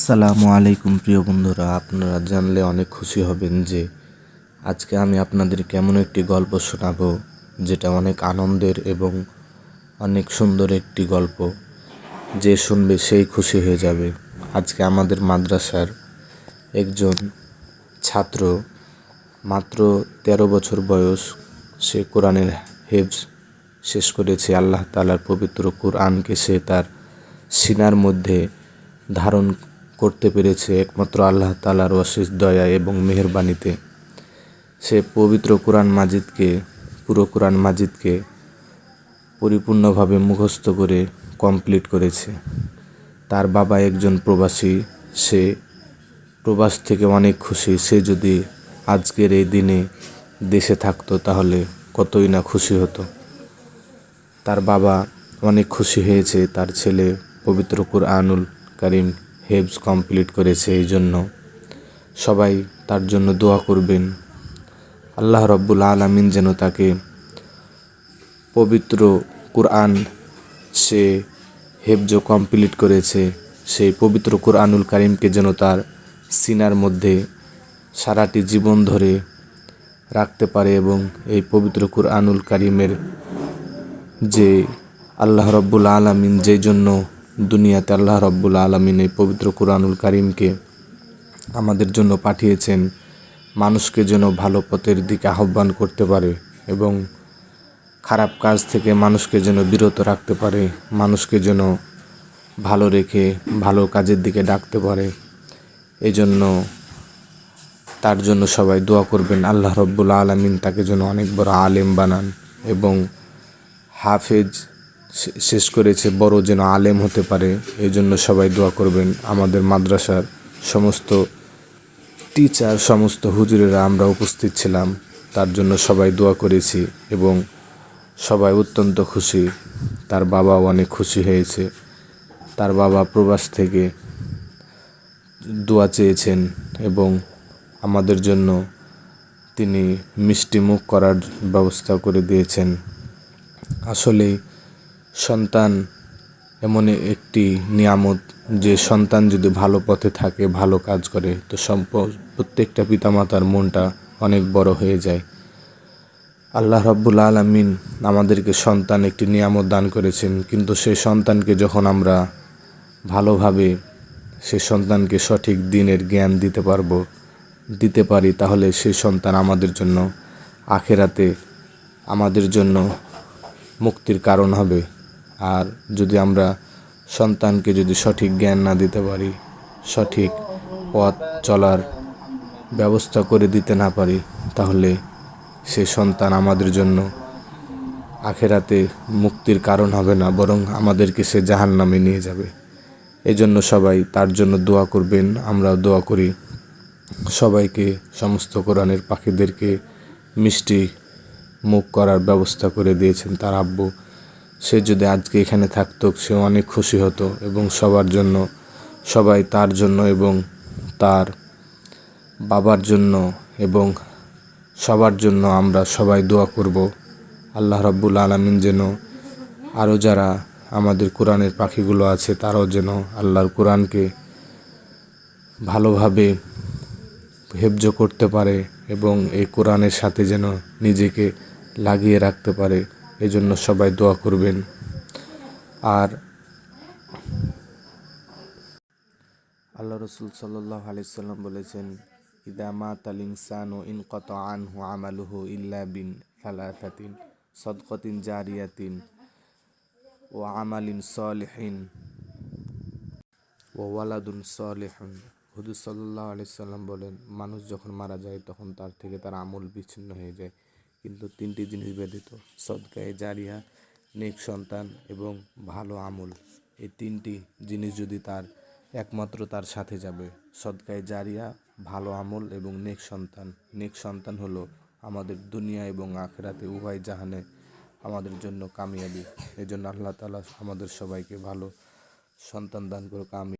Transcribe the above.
আসসালামু আলাইকুম প্রিয় বন্ধুরা, আপনারা জানলে অনেক খুশি হবেন যে আজকে আমি আপনাদের কেমন একটি গল্প শোনাবো, যেটা অনেক আনন্দের এবং অনেক সুন্দর একটি গল্প। যে শুনবে সেই খুশি হয়ে যাবে। আজকে আমাদের মাদ্রাসার একজন ছাত্র, মাত্র তেরো বছর বয়স, সে কোরআনের হেফজ শেষ করেছে। আল্লাহ তালার পবিত্র কোরআনকে সে তার সিনার মধ্যে ধারণ করতে পেরেছে একমাত্র আল্লাহ তালার অশেষ দয়া এবং মেহেরবানিতে। সে পবিত্র কোরআন মাজিদকে, পুরো কোরআন মাজিদকে পরিপূর্ণভাবে মুখস্থ করে কমপ্লিট করেছে। তার বাবা একজন প্রবাসী, সে প্রবাস থেকে অনেক খুশি। সে যদি আজকের এই দিনে দেশে থাকতো তাহলে কতই না খুশি হতো। তার বাবা অনেক খুশি হয়েছে, তার ছেলে পবিত্র কুরআনুল কারিম হেবস কমপ্লিট করেছে এই জন্য। সবাই তার জন্য দোয়া করবেন। আল্লাহ রব্বুল আলমিন যেন তাকে পবিত্র কুরআন সে হেফজ কমপ্লিট করেছে, সেই পবিত্র কুরআনুল কারিমকে যেন তার সিনার মধ্যে সারাটি জীবন ধরে রাখতে পারে এবং এই পবিত্র কুরআনুল কারিমের যে আল্লাহ রব্বুল আলমিন যেই জন্য দুনিয়াতে আল্লাহ রব্বুল আলমিন এই পবিত্র কুরআনুল করিমকে আমাদের জন্য পাঠিয়েছেন। মানুষকে যেন ভালো পথের দিকে আহ্বান করতে পারে এবং খারাপ কাজ থেকে মানুষকে যেন বিরত রাখতে পারে। মানুষকে যেন ভালো রেখে ভালো কাজের দিকে ডাকতে পারে। এই জন্য তার জন্য সবাই দোয়া করবেন, আল্লাহ রব্বুল আলমিন তাকে যেন অনেক বড় আলেম বানান এবং হাফেজ শেষ করেছে, বড় যেন আলেম হতে পারে, এই জন্য সবাই দোয়া করবেন। আমাদের মাদ্রাসার সমস্ত টিচার, সমস্ত হুজুরেরা আমরা উপস্থিত ছিলাম, তার জন্য সবাই দোয়া করেছি এবং সবাই অত্যন্ত খুশি। তার বাবাও অনেক খুশি হয়েছে। তার বাবা প্রবাস থেকে দোয়া চেয়েছেন এবং আমাদের জন্য তিনি মিষ্টি মুখ করার ব্যবস্থা করে দিয়েছেন। আসলে সন্তান এমন একটি নিয়ামত যে সন্তান যদি ভালো পথে থাকে, ভালো কাজ করে, তো সম্প, প্রত্যেকটা পিতামাতার মনটা অনেক বড় হয়ে যায়। আল্লাহ রব্বুল আলমিন আমাদেরকে সন্তান একটি নিয়ামত দান করেছেন, কিন্তু সেই সন্তানকে যখন আমরা ভালোভাবে সে সন্তানকে সঠিক দিনের জ্ঞান দিতে পারব, দিতে পারি, তাহলে সেই সন্তান আমাদের জন্য, আখেরাতে আমাদের জন্য মুক্তির কারণ হবে। আর যদি আমরা সন্তানকে যদি সঠিক জ্ঞান না দিতে পারি, সঠিক পথ চলার ব্যবস্থা করে দিতে না পারি, তাহলে সে সন্তান আমাদের জন্য আখেরাতে মুক্তির কারণ হবে না, বরং আমাদেরকে সে জাহান নামে নিয়ে যাবে। এজন্য সবাই তার জন্য দোয়া করবেন। আমরাও দোয়া করি, সবাইকে সমস্ত কোরআনের পাখিদেরকে মিষ্টি মুখ করার ব্যবস্থা করে দিয়েছেন তার আব্বু। সে যদি আজকে এখানে থাকতো, সে অনেক খুশি হতো এবং সবার জন্য, সবাই তার জন্য এবং তার বাবার জন্য এবং সবার জন্য আমরা সবাই দোয়া করব। আল্লাহ রব্বুল আলমিন যেন আরও যারা আমাদের কোরআনের পাখিগুলো আছে, তারাও যেন আল্লাহর কোরআনকে ভালোভাবে হেফজ করতে পারে এবং এই কোরআনের সাথে যেন নিজেকে লাগিয়ে রাখতে পারে। এজন্য সবাই দোয়া করবেন। আর আল্লাহ রসুল সাল্লাহ আলিয়াল্লাম বলেছেন ইদামা তালিংসান ও ইনকত আনহু আমালুহু ইল্লা বিন ফালাফাতিন সদকতিন জারিয়াতিন ও আমালিন সলেহিন ও ওয়ালাদুন সলেহন। হুদুর সাল্লাহ আলিয়াল্লাম বলেন, মানুষ যখন মারা যায় তখন তার থেকে তার আমল বিচ্ছিন্ন হয়ে যায়। কিন্তু তিনটি জিনিস ব্যতীত, সদকায়ে জারিয়া, নেক সন্তান এবং ভালো আমল। এই তিনটি জিনিস যদি তার একমাত্র তার সাথে যাবে, সদকায়ে জারিয়া, ভালো আমল এবং নেক সন্তান। নেক সন্তান হলো আমাদের দুনিয়া এবং আখেরাতে উভয় জাহানে আমাদের জন্য কামিয়াবি। এই জন্য আল্লাহ তালা আমাদের সবাইকে ভালো সন্তান দান করে কামি